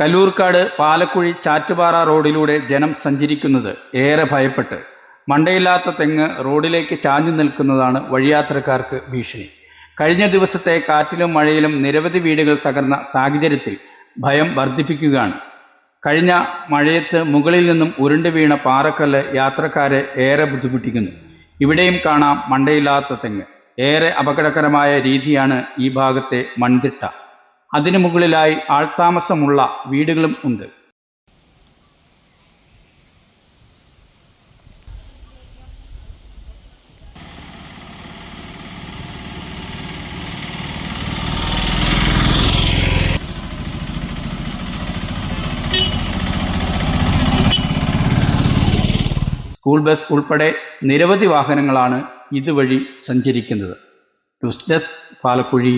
കല്ലൂർക്കാട് പാലക്കുഴി ചാറ്റുപാറ റോഡിലൂടെ ജനം സഞ്ചരിക്കുന്നത് ഏറെ ഭയപ്പെട്ട് മണ്ടയില്ലാത്ത തെങ്ങ് റോഡിലേക്ക് ചാഞ്ഞു നിൽക്കുന്നതാണ് വഴിയാത്രക്കാർക്ക് ഭീഷണി. കഴിഞ്ഞ ദിവസത്തെ കാറ്റിലും മഴയിലും നിരവധി വീടുകൾ തകർന്ന സാഹചര്യത്തിൽ ഭയം വർദ്ധിപ്പിക്കുകയാണ്. കഴിഞ്ഞ മഴയത്ത് മുകളിൽ നിന്നും ഉരുണ്ടു വീണ പാറക്കല്ല് യാത്രക്കാരെ ഏറെ ബുദ്ധിമുട്ടിക്കുന്നു. ഇവിടെയും കാണാം മണ്ടയില്ലാത്ത തെങ്ങ്. ഏറെ അപകടകരമായ രീതിയാണ് ഈ ഭാഗത്തെ മൺതിട്ട. അതിനു മുകളിലായി ആൾത്താമസമുള്ള വീടുകളും ഉണ്ട്. സ്കൂൾ ബസ് ഉൾപ്പെടെ നിരവധി വാഹനങ്ങളാണ് ഇതുവഴി സഞ്ചരിക്കുന്നത്. News desk Palakkuzhi.